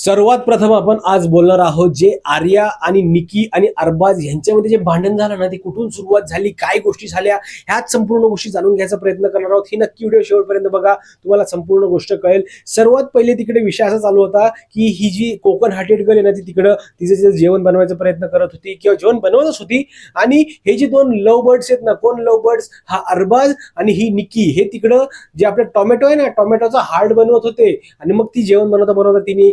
सर्वात प्रथम आपण आज बोलणार आहोत जे आर्या आणि निकी आणि अरबाज यांच्यामध्ये जे भांडण झालं ना ते कुठून सुरुवात झाली काय गोष्टी झाल्या ह्याच संपूर्ण गोष्टी जाणून घ्यायचा प्रयत्न करणार आहोत. ही नक्की व्हिडिओ शेवटपर्यंत बघा तुम्हाला संपूर्ण गोष्ट कळेल. सर्वात पहिले तिकडे विषय असा चालू होता की ही जी कोकण हार्टेड गर्ल आहे ना ती तिकडं तिचं जे जेवण बनवायचा प्रयत्न करत होती किंवा जेवण बनवतच होती. आणि हे जे दोन लव बर्ड्स आहेत ना कोण लव बर्ड्स हा अरबाज आणि ही निकी. हे तिकडं जे आपलं टोमॅटो आहे ना टोमॅटोचा हार्ड बनवत होते. आणि मग ती जेवण बनवता बनवता तिने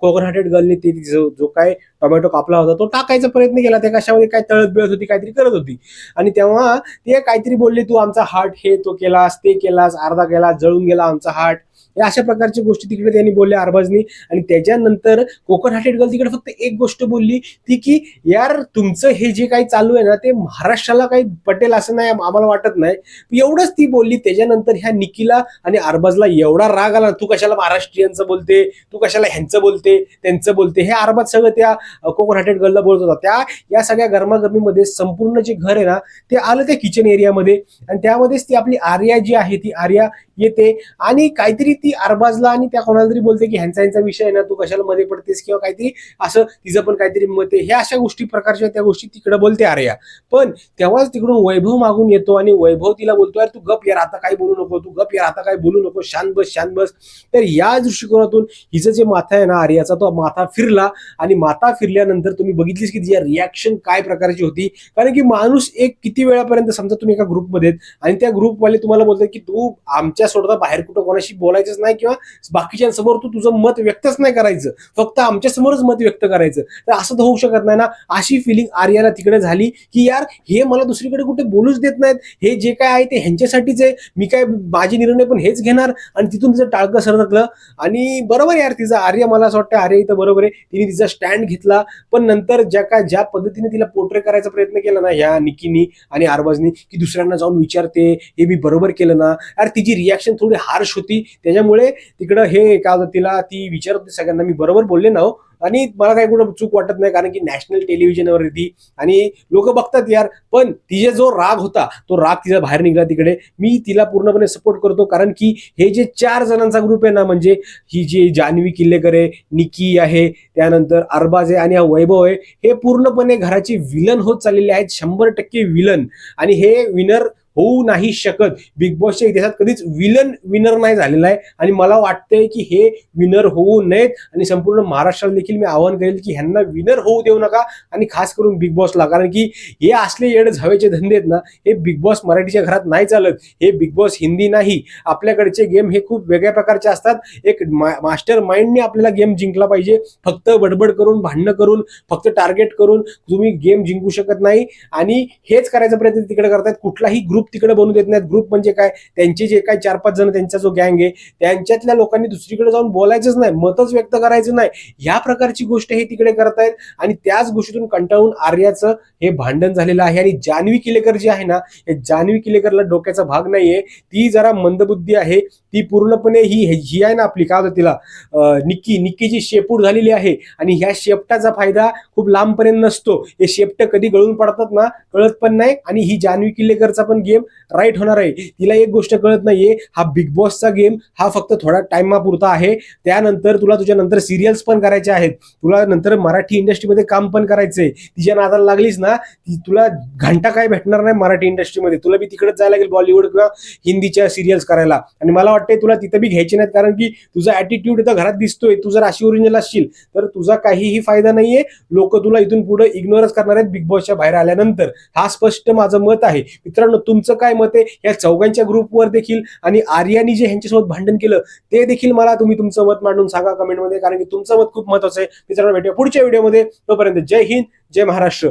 कोकण हार्टेड ती ते जो जो काय टोमॅटो कापला होता तो टाकायचा प्रयत्न केला. त्या कशामध्ये काय तळत बिळत होती काहीतरी करत होती. आणि तेव्हा ते काहीतरी बोलले तू आमचा हार्ट हे तो केलास ते केलास अर्धा केलास जळून गेला आमचा हार्ट अशा प्रकारच्या गोष्टी तिकडे त्यांनी बोलल्या अरबाजनी. आणि त्याच्यानंतर कोकण हार्टेड गर्ल तिकडे फक्त एक गोष्ट बोलली ती की यार तुमचं हे जे काही चालू आहे ना ते महाराष्ट्राला काही पटेल असं नाही आम्हाला वाटत नाही. एवढंच ती बोलली. त्याच्यानंतर ह्या निकीला आणि अरबाजला एवढा राग आला तू कशाला महाराष्ट्रीयांचं बोलते? तू कशाला ह्यांचं बोलते? त्यांचं बोलते? हे अरबाज सगळं त्या कोकण हार्टेड गर्लला बोलत होता. त्या या सगळ्या गरमागरमीमध्ये संपूर्ण जे घर आहे ना ते आलं त्या किचन एरियामध्ये आणि त्यामध्येच ती आपली आर्या जी आहे ती आर्या येते. आणि काहीतरी ती अरबाजला आणि त्या कोणाला तरी बोलते की ह्यांचा ह्यांचा विषय आहे ना तू कशाला मध्ये पडतेस किंवा काहीतरी असं तिचं पण काहीतरी मत आहे. ह्या अशा गोष्टी प्रकारच्या त्या गोष्टी तिकडे बोलते आर्या. पण तेव्हाच तिकडून वैभव मागून येतो आणि वैभव तिला बोलतो यार तू गप यार आता काही बोलू नको तू गप यार आता काही बोलू नको शांत बस शांत बस. तर या दृष्टिकोनातून हिचं जे माथा आहे ना आर्याचा तो माथा फिरला. आणि माथा फिरल्यानंतर तुम्ही बघितलीस की तिच्या रिॲक्शन काय प्रकारची होती. कारण की माणूस एक किती वेळापर्यंत समजा तुम्ही एका ग्रुपमध्ये आणि त्या ग्रुपवाले तुम्हाला बोलतात की तू आमच्या सोडता बाहेर कुठं कोणाशी बोलायचंच नाही किंवा बाकीच्यांसमोर तू तुझं मत व्यक्तच नाही करायचं. फक्त आमच्या समोरच मत व्यक्त करायचं. तर असं तर होऊ शकत नाही ना. अशी फिलिंग आर्याला तिकडे झाली की यार हे मला दुसरीकडे कुठे बोलूच देत नाहीत. हे जे काय आहे ते ह्यांच्यासाठीच आहे. मी काय माझे निर्णय पण हेच घेणार? आणि तिथून तिचं टाळकं सरकलं. आणि बरोबर यार तिचा आर्य मला असं वाटतं आर्य इथं बरोबर आहे. तिने तिचा स्टँड घेतला. पण नंतर ज्या काय ज्या पद्धतीने तिला पोर्ट्रे करायचा प्रयत्न केला ना ह्या निकीनी आणि आरबाजनी की दुसऱ्यांना जाऊन विचारते. हे मी बरोबर केलं ना. यार तिची रिॲक्शन थोडी हार्श होती. त्याच्यामुळे तिकडं हे काय होतं तिला ती विचारत होती सगळ्यांना. मी बरोबर बोलले ना हो. आणि मला काही कुठं चूक वाटत नाही कारण की नॅशनल टेलिव्हिजनवर ती. आणि लोक बघतात यार. पण तिचा जो राग होता तो राग तिचा बाहेर निघाला तिकडे. मी तिला पूर्णपणे सपोर्ट करतो कारण की हे जे चार जणांचा ग्रुप आहे ना म्हणजे ही जी जान्हवी किल्लेकर आहे निकी आहे त्यानंतर अरबाज आहे आणि हा वैभव आहे हे पूर्णपणे घराचे विलन होत चाललेले आहेत. शंभर टक्के विलन आणि हे विनर होऊ नाही शकत. बिग बॉसच्या इतिहासात कधीच विलन विनर नाही झालेला आहे. आणि मला वाटतंय की हे विनर होऊ नयेत. आणि संपूर्ण महाराष्ट्राला देखील मी आवाहन करेल की ह्यांना विनर होऊ देऊ नका. आणि खास करून बिग बॉसला कारण की हे असले येड हवेचे धंदे आहेत ना हे बिग बॉस मराठीच्या घरात नाही चालत. हे बिग बॉस हिंदी नाही. आपल्याकडचे गेम हे खूप वेगळ्या प्रकारचे असतात. एक मास्टर माइंडने आपल्याला गेम जिंकला पाहिजे. फक्त बडबड करून भांडणं करून फक्त टार्गेट करून तुम्ही गेम जिंकू शकत नाही. आणि हेच करायचा प्रयत्न तिकडे करतायत. कुठलाही ग्रुप तिकडे बनवू देत नाहीत. ग्रुप म्हणजे काय? त्यांचे जे काय चार पाच जण त्यांचा जो गँग आहे त्यांच्यातल्या लोकांनी दुसरीकडे जाऊन बोलायचंच नाही मतच व्यक्त करायचं नाही. ह्या प्रकारची गोष्ट हे तिकडे करतायत आणि त्याच गोष्टीतून कंटाळून आर्याचं हे भांडण झालेलं आहे. आणि जान्हवी किलेकर जी आहे ना हे जान्हवी किलेकरला डोक्याचा भाग नाहीये. ती जरा मंदबुद्धी आहे. ती पूर्णपणे ही ही आहे ना आपली काय होतं तिला निक्की निक्कीची शेपूट झालेली आहे आणि ह्या शेपटाचा फायदा खूप लांबपर्यंत नसतो. हे शेपट कधी गळून पडतात ना कळत पण नाही आणि ही जान्हवी किल्लेकरचा पण गेम राईट होणार आहे. तिला एक गोष्ट कळत नाहीये हा बिग बॉसचा गेम हा फक्त थोडा टाइमापुरता आहे. त्यानंतर तुला तुझ्या नंतर सिरियल्स पण करायचे आहेत. तुला नंतर मराठी इंडस्ट्रीमध्ये काम पण करायचंय. तिच्या नादाला लागलीस ना ती तुला घंटा काय भेटणार नाही मराठी इंडस्ट्रीमध्ये. तुला बी तिकडेच जायला लागेल बॉलिवूड किंवा हिंदीच्या सिरियल्स करायला. आणि मला वाटतं वाटतंय तुला तिथं बी घ्यायची नाहीत कारण की तुझा ॲटिट्यूड इथं घरात दिसतोय तू जर अशी ओरिजिनल असशील तर तुझा काहीही फायदा नाहीये. लोक तुला इथून पुढे इग्नोरच करणार आहेत बिग बॉसच्या बाहेर आल्यानंतर. हा स्पष्ट माझं मत आहे. मित्रांनो तुमचं काय मत आहे? या चौघांच्या ग्रुपवर देखील आणि आर्यानी जे ह्यांच्यासोबत भांडण केलं ते देखील मला तुम्ही तुमचं मत मांडून सांगा कमेंटमध्ये कारण की तुमचं मत खूप महत्वाचं आहे. मित्रांनो भेटूया पुढच्या व्हिडिओमध्ये तोपर्यंत जय हिंद जय महाराष्ट्र.